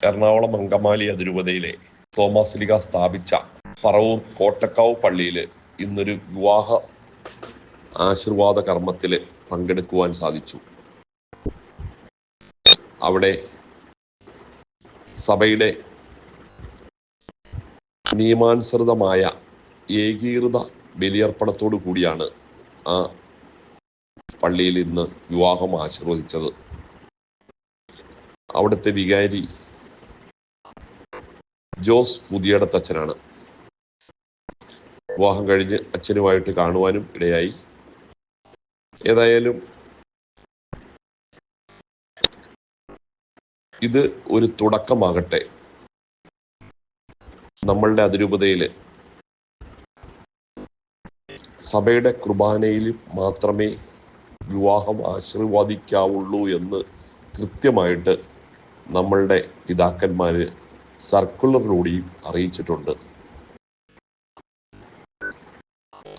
എറണാകുളം അങ്കമാലി അതിരൂപതയിലെ ലിഗ സ്ഥാപിച്ച പറവൂർ കോട്ടക്കാവ് പള്ളിയിൽ ഇന്നൊരു വിവാഹ ആശീർവാദ കർമ്മത്തിൽ പങ്കെടുക്കുവാൻ സാധിച്ചു. അവിടെ സഭയുടെ നിയമാനുസൃതമായ ഏകീകൃത ബലിയർപ്പണത്തോടു കൂടിയാണ് ആ പള്ളിയിൽ ഇന്ന് വിവാഹം ആശീർവദിച്ചത്. അവിടുത്തെ വികാരി ജോസ് പുതിയടത്തച്ഛനാണ് വിവാഹം കഴിഞ്ഞ് അച്ഛനുമായിട്ട് കാണുവാനും ഇടയായി. ഏതായാലും ഇത് ഒരു തുടക്കമാകട്ടെ. നമ്മളുടെ അതിരൂപതയിൽ സഭയുടെ കുർബാനയിൽ മാത്രമേ വിവാഹം ആശീർവാദിക്കാവുള്ളൂ എന്ന് കൃത്യമായിട്ട് നമ്മളുടെ പിതാക്കന്മാര് സർക്കുലറിലൂടെയും അറിയിച്ചിട്ടുണ്ട്.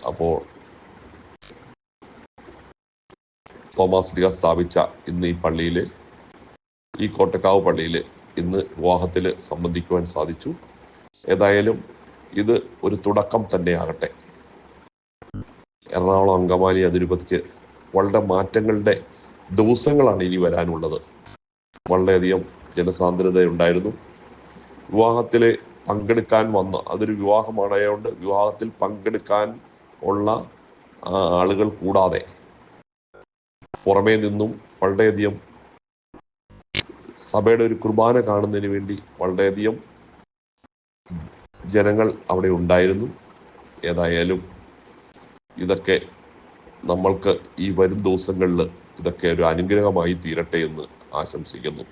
അപ്പോൾ തോമസ് ലിഗ സ്ഥാപിച്ച ഇന്ന് ഈ പള്ളിയിൽ ഈ കോട്ടക്കാവ് പള്ളിയിൽ ഇന്ന് വിവാഹത്തിൽ സംബന്ധിക്കുവാൻ സാധിച്ചു. ഏതായാലും ഇത് ഒരു തുടക്കം തന്നെയാകട്ടെ. എറണാകുളം അങ്കമാലി അതിരൂപതിക്ക് വളരെ മാറ്റങ്ങളുടെ ദിവസങ്ങളാണ് ഇനി വരാനുള്ളത്. വളരെയധികം ജനസാന്ദ്രത ഉണ്ടായിരുന്നു വിവാഹത്തിൽ പങ്കെടുക്കാൻ വന്ന അതൊരു വിവാഹമാണായതുകൊണ്ട് വിവാഹത്തിൽ പങ്കെടുക്കാൻ ഉള്ള ആളുകൾ കൂടാതെ പുറമേ നിന്നും വളരെയധികം സഭയുടെ ഒരു കുർബാന കാണുന്നതിന് വേണ്ടി വളരെയധികം ജനങ്ങൾ അവിടെ ഉണ്ടായിരുന്നു. ഏതായാലും ഇതൊക്കെ നമ്മൾക്ക് ഈ വരും ദിവസങ്ങളിൽ ഇതൊക്കെ ഒരു അനുഗ്രഹമായി തീരട്ടെ എന്ന് ആശംസിക്കുന്നു.